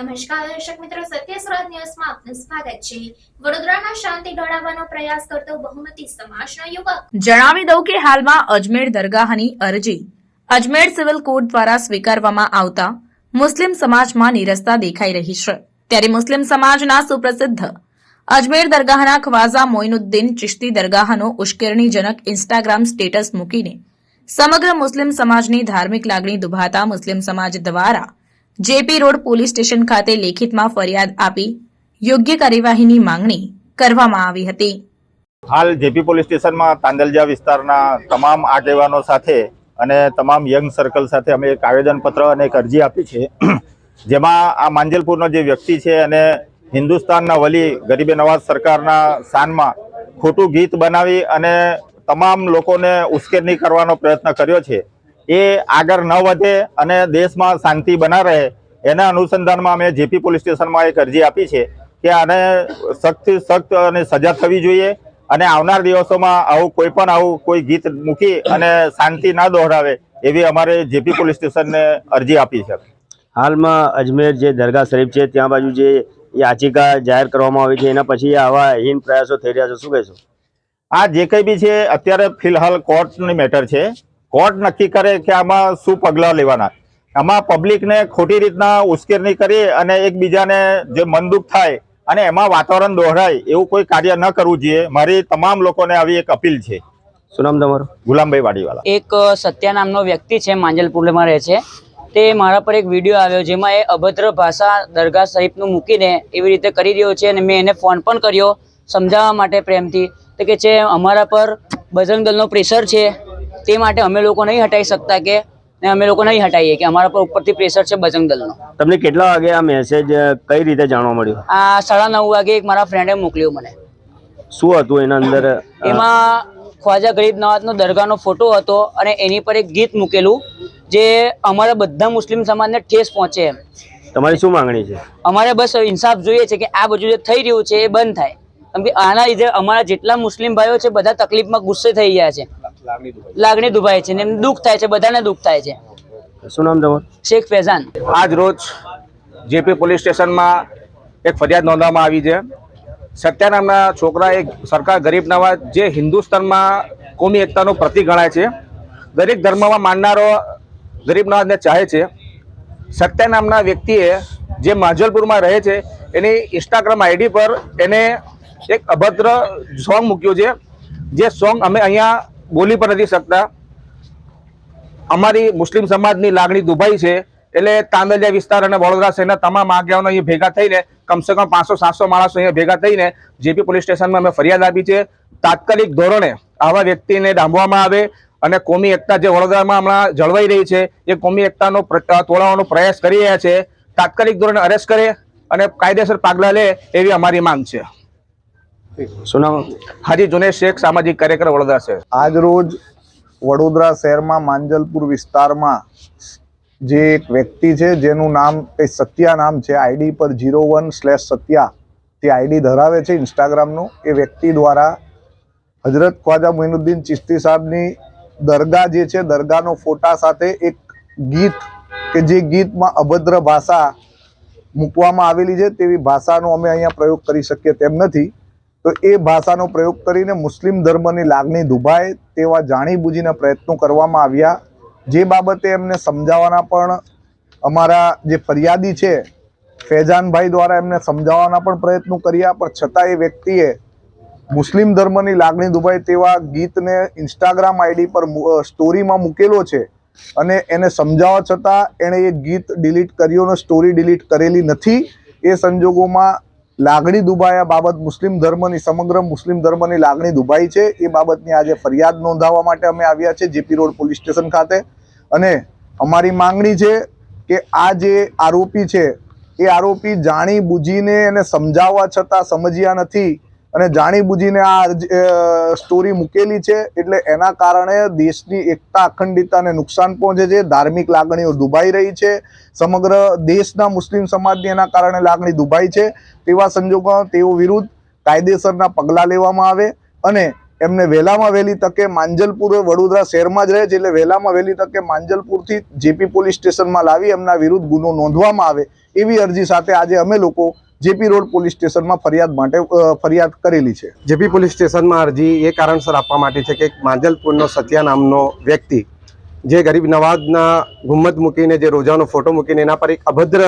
નમસ્કાર, દર્શક મિત્રો સત્ય સુરત ન્યૂઝમાં આપનું સ્વાગત છે. વડોદરાના શાંતિ ઢળાવવાનો પ્રયાસ કરતો બહુમતી સમાજનો યુવક. જણાવી દઉં કે હાલમાં અજમેર દરગાહની અરજી અજમેર સિવિલ કોર્ટ દ્વારા સ્વીકારવામાં આવતા મુસ્લિમ સમાજમાં નિરસતા દેખાઈ રહી છે. ત્યારે મુસ્લિમ સમાજના સુપ્રસિદ્ધ અજમેર દરગાહના ખ્વાઝા મોઇનુદ્દીન ચિશ્તી દરગાહનો ઉશ્કેરણીજનક ઇન્સ્ટાગ્રામ સ્ટેટસ મૂકીને સમગ્ર મુસ્લિમ સમાજની ધાર્મિક લાગણી દુભાતા મુસ્લિમ સમાજ દ્વારા જેપી રોડ પોલીસ સ્ટેશન ખાતે લેખિતમાં ફરિયાદ આપી યોગ્ય કાર્યવાહીની માંગણી કરવામાં આવી હતી. હાલ જેપી પોલીસ સ્ટેશનમાં તાંદલજા વિસ્તારના તમામ આગેવાનો સાથે અને તમામ યંગ સર્કલ સાથે અમે એક આવેદનપત્ર અને એક અરજી આપી છે. જેમાં આ માંજલપુરનો જે વ્યક્તિ છે અને હિન્દુસ્તાનના વલી ગરીબે નવાઝ સરકારના શાનમાં ખોટું ગીત બનાવી અને તમામ લોકોને ઉશ્કેરણી કરવાનો પ્રયત્ન કર્યો છે. એ આગળ ન વધે અને દેશમાં શાંતિ બના રહે એના અનુસંધાનમાં અમે જેપી પોલીસ સ્ટેશનમાં એક અરજી આપી છે કે આને સખ્ત સખ્ત અને સજા થવી જોઈએ અને આવનાર દિવસોમાં આવું કોઈ પણ આવું કોઈ ગીત મૂકી અને શાંતિ ના દોહરાવે એવી અમારે જેપી પોલીસ સ્ટેશનને અરજી આપી છે. હાલમાં અજમેર જે દરગાહ શરીફ છે ત્યાં બાજુ જે યાચિકા જાહેર કરવામાં આવી છે એના પછી આવા હીન પ્રયાસો થઈ રહ્યા છે. શું કહેશો? આ જે કંઈ બી છે અત્યારે ફિલહાલ કોર્ટની મેટર છે. કોર્ટ નક્કી કરે કે આમાં શું પગલાં લેવાના. આમાં પબ્લિકને ખોટી રીતના ઉશ્કેરણી કરી અને એકબીજાને જે મનદુખ થાય અને એમાં વાતાવરણ દોહરાય એવું કોઈ કાર્ય ન કરવું જોઈએ. મારી તમામ લોકોને આવી એક અપીલ છે. શું નામ તમારું? ગુલામભાઈ વાડીવાલા. એક સત્યા નામનો વ્યક્તિ છે માંજલપુરમાં રહે છે. તે મારા પર એક વીડિયો આવ્યો જેમાં એ અભદ્ર ભાષા દરગાહ શરીફનું મૂકીને એવી રીતે કરી રહ્યો છે અને મેં એને ફોન પણ કર્યો સમજાવવા માટે પ્રેમથી. તો કે છે અમારા પર બજરંગ દળનો પ્રેશર છે. તે માટે અમે લોકો નહીં હટાવી શકતા કે ને અમે લોકો નહીં હટાવીએ કે અમારા પર ઉપરથી પ્રેશર છે બજરંગ દળનો તમને કેટલા વાગે આ મેસેજ કઈ રીતે જાણવા મળ્યું? આ સાડા નવ વાગે એક મારા ફ્રેન્ડે મોકલ્યો મને. શું હતું એના અંદર એમાં ખ્વાજા ગરીબ નવાજનો દરગાહનો ફોટો હતો અને એની પર એક ગીત મૂકેલું જે અમારા બધા મુસ્લિમ સમાજને ઠેસ પહોંચે એમ. તમારી શું માંગણી છે? અમારે બસ ઇન્સાફ જોઈએ છે કે આ બધું જે થઈ રહ્યું છે એ બંધ થાય. કેમ કે આના લીધે અમારા જેટલા મુસ્લિમ ભાઈઓ છે બધા તકલીફમાં ગુસ્સે થઈ ગયા છે. લાગણી દુભાય છે. ને એમને દુઃખ થાય છે બધાને દુઃખ થાય છે. શું નામ તમારું? શેખ ફેઝાન. આજ રોજ જેપી પોલીસ સ્ટેશનમાં એક ફરિયાદ નોંધવામાં આવી છે. સત્યા નામના છોકરા એક સરકાર ગરીબ નવાજ જે હિન્દુસ્તાનમાં કોમી એકતાનું પ્રતિક ગણાય છે. દરેક ધર્મમાં માનનારો ગરીબ નવાજને ચાહે છે. સત્યા નામના વ્યક્તિએ જે માંજલપુરમાં રહે છે એની ઇન્સ્ટાગ્રામ આઈડી પર એને એક અભદ્ર સોંગ મૂક્યું છે. જે સોંગ અમે અહીંયા બોલી પણ નથી શકતા. અમારી મુસ્લિમ સમાજની લાગણી દુભાઈ છે. એટલે તાંદલિયા વિસ્તાર અને વડોદરા શહેરના તમામ આગેવાનો અહીંયા ભેગા થઈને, કમસે કમ પાંચસો, સાતસો માણસો અહીંયા ભેગા થઈને જેપી પોલીસ સ્ટેશનમાં અમે ફરિયાદ આપી છે. તાત્કાલિક ધોરણે આવા વ્યક્તિને ડામવામાં આવે અને કોમી એકતા જે વડોદરામાં હમણાં જળવાઈ રહી છે, એ કોમી એકતાનો તોડાવવાનો પ્રયાસ કરી રહ્યા છે. તાત્કાલિક ધોરણે અરેસ્ટ કરે અને કાયદેસર પગલાં લે એવી અમારી માંગ છે. શું નામ હાજી જુનેશ શેખ સામાજિક કાર્યકર વડોદરા શહેર. આજ રોજ વડોદરા શહેરમાં માંજલપુર વિસ્તારમાં જે એક વ્યક્તિ છે, જેનું નામ એ સત્યા નામ છે, આઈડી પર જીરો વન સ્લેશ સત્યા તે આઈડી ધરાવે છે ઇન્સ્ટાગ્રામનું. એ વ્યક્તિ દ્વારા હજરત ખ્વાજા મોઇનુદ્દીન ચિશ્તી સાહેબની દરગાહ જે છે, દરગાહનો ફોટા સાથે એક ગીત કે જે ગીતમાં અભદ્ર ભાષા મૂકવામાં આવેલી છે, તેવી ભાષાનો અમે અહીંયા પ્રયોગ કરી શકીએ તેમ નથી. તો એ ભાષાનો પ્રયોગ કરીને મુસ્લિમ ધર્મની લાગણી દુભાય તેવા જાણીબૂજીના પ્રયત્નો કરવામાં આવ્યા. જે બાબતે એમને સમજાવવાના પણ અમારા જે ફરિયાદી છે, ફૈજાનભાઈ દ્વારા એમને સમજાવવાના પણ પ્રયત્નો કર્યા, પણ છતાં એ વ્યક્તિએ મુસ્લિમ ધર્મની લાગણી દુભાય તેવા ગીતને ઇન્સ્ટાગ્રામ આઈડી પર સ્ટોરીમાં મૂકેલો છે અને એને સમજાવવા છતાં એણે એ ગીત ડિલીટ કર્યું અને સ્ટોરી ડિલીટ કરેલી નથી. એ સંજોગોમાં લાગણી દુભાયા બાબત મુસ્લિમ ધર્મની, સમગ્ર મુસ્લિમ ધર્મની લાગણી દુભાઈ છે. એ બાબતની આજે ફરિયાદ નોંધાવવા માટે અમે આવ્યા છે જેપી રોડ પોલીસ સ્ટેશન ખાતે. અને અમારી માંગણી છે કે આ જે આરોપી છે, એ આરોપી જાણી બુજીને એને સમજાવવા છતાં સમજ્યા નથી. અને જાણી બુજીને આ સ્ટોરી મૂકેલી છે, એટલે એના કારણે દેશની એકતા, અખંડિતતાને નુકસાન પહોંચે છે. ધાર્મિક લાગણીઓ દુભાઈ રહી છે. સમગ્ર દેશના મુસ્લિમ સમાજની એના કારણે લાગણી દુભાઈ છે. તેવા સંજોગોમાં તેઓ વિરુદ્ધ કાયદેસરના પગલાં લેવામાં આવે અને એમને વહેલામાં વહેલી તકે માંજલપુર વડોદરા શહેરમાં જ રહે છે. એટલે વહેલામાં વહેલી તકે માંજલપુરથી જેપી પોલીસ સ્ટેશનમાં લાવી એમના વિરુદ્ધ ગુનો નોંધવામાં આવે એવી અરજી સાથે આજે અમે લોકો જેપી રોડ પોલીસ સ્ટેશનમાં ફરિયાદ માટે ફરિયાદ કરેલી છે. જેપી પોલીસ સ્ટેશનમાં અરજી એ કારણસર આપવા માટે છે કે માંજલપુરનો સત્યા નામનો વ્યક્તિ, જે ગરીબ નવાજના ગુમ્મત મૂકીને, જે રોજાનો ફોટો મૂકીને, એના પર એક અભદ્ર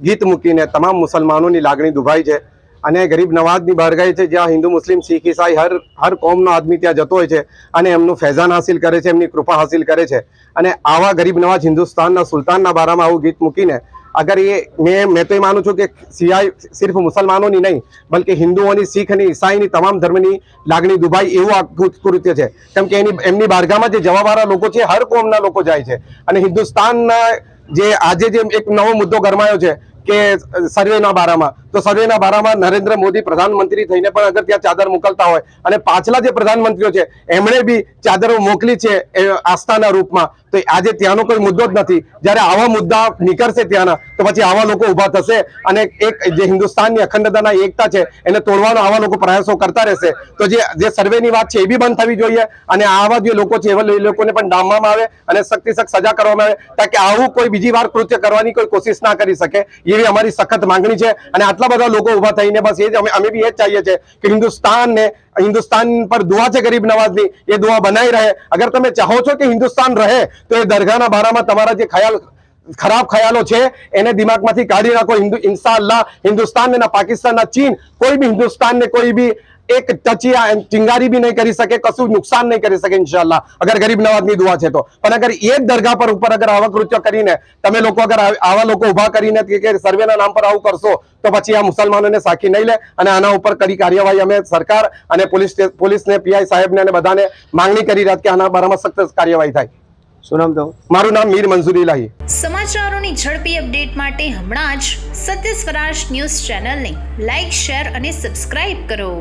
ગીત મૂકીને તમામ મુસલમાનોની લાગણી દુભાઈ છે. અને ગરીબ નવાજની બહારગાઈ છે, જ્યાં હિન્દુ, મુસ્લિમ, શીખ, ઈસાઈ હર હર કોમનો આદમી ત્યાં જતો હોય છે અને એમનું ફૈઝાન હાસિલ કરે છે, એમની કૃપા હાસિલ કરે છે. અને આવા ગરીબ નવાજ હિન્દુસ્તાનના સુલતાનના બારામાં આવું ગીત મૂકીને અગર એ મેં મેં તો એ માનું છું કે સિયાઈ સિર્ફ મુસલમાનોની નહીં, બલકે હિન્દુઓની, શીખ અને ઈસાઈની તમામ ધર્મની લાગણી દુભાઈ એવું આ કૃત્ય છે. કેમ કે એની, એમની બારગામાં જે જવાવાળા લોકો છે, હર કોમના લોકો જાય છે. અને હિન્દુસ્તાનના જે, આજે જે એક નવો મુદ્દો ગરમાયો છે કે સર્વેના બારામાં. તો સર્વેના બારામાં નરેન્દ્ર મોદી પ્રધાનમંત્રી થઈને પણ અગર ત્યાં ચાદર મોકલતા હોય અને પાછલા જે પ્રધાનમંત્રીઓ છે, એમણે બી ચાદરો મોકલી છે આસ્થાના રૂપમાં. તો આજે ત્યાંનો કોઈ મુદ્દો જ નથી. જ્યારે આવા મુદ્દા નીકળશે ત્યાંના, તો પછી આવા લોકો ઊભા થશે અને એક જે હિન્દુસ્તાનની અખંડતાના એકતા છે, એને તોડવાનો આવા લોકો પ્રયાસો કરતા રહેશે. તો જે જે સર્વેની વાત છે, એ બી બંધ થવી જોઈએ અને આવા જે લોકો છે, એવા લોકોને પણ ડામવામાં આવે અને સખ્તી સજા કરવામાં આવે, તાકે આવું કોઈ બીજી વાર કૃત્ય કરવાની કોઈ કોશિશ ના કરી શકે. એવી અમારી સખત માંગણી છે અને આટલા બધા લોકો ઊભા થઈને બસ એ અમે બી એ જ ચાહીએ છીએ કે હિન્દુસ્તાનને હિન્દુસ્તાન પર દુઆ છે ગરીબ નવાજની, એ દુઆ બનાવી રહે. અગર તમે ચાહો છો કે હિન્દુસ્તાન રહે, તો એ દરગાહના બારામાં તમારા જે ખ્યાલ ખરાબ ખ્યાલો છે, એને દિમાગમાંથી કાઢી નાખો. હિન્દુ ઇન્સાલ્લાહ હિન્દુસ્તાન ને ના પાકિસ્તાન ના ચીન, કોઈ બી હિન્દુસ્તાન ને કોઈ બી એક ટચિયા એમ ચિંગારી બી નહીં કરી શકે કશું નુકસાન નહીં કરી શકે ઇન્શાઅલ્લાહ અગર ગરીબ નવાજની દુઆ છે તો. પણ અગર એ જ દરગાહ પર ઉપર અગર આવા કૃત્ય કરીને તમે લોકો અગર આવા લોકો ઊભા કરીને કે કે સર્વેના નામ પર આવું કરશો તો પછી આ મુસલમાનોને સાખી નહીં લે અને આના ઉપર કડી કાર્યવાહી અમે સરકાર અને પોલીસ પોલીસને પીઆઈ સાહેબને અને બધાને માંગણી કરી રહ્યા કે આના બારામાં સખત કાર્યવાહી થાય. શું નામ તો મારું નામ મીર મંજૂરી લાહી સમાચારોની ઝડપી અપડેટ માટે હમણાં જ સત્ય સ્વરાજ ન્યૂઝ ચેનલને લાઇક શેર અને સબસ્ક્રાઇબ કરો.